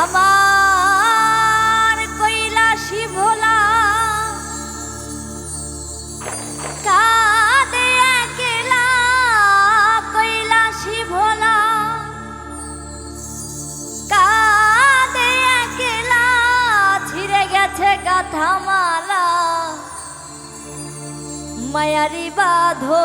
আমার কৈলাসী ভোলা। কাঁদে একলা কৈলাসী ভোলা। কাঁদে একলা ছিঁড়ে গেছে গাথামালা মায়ারি বাঁধো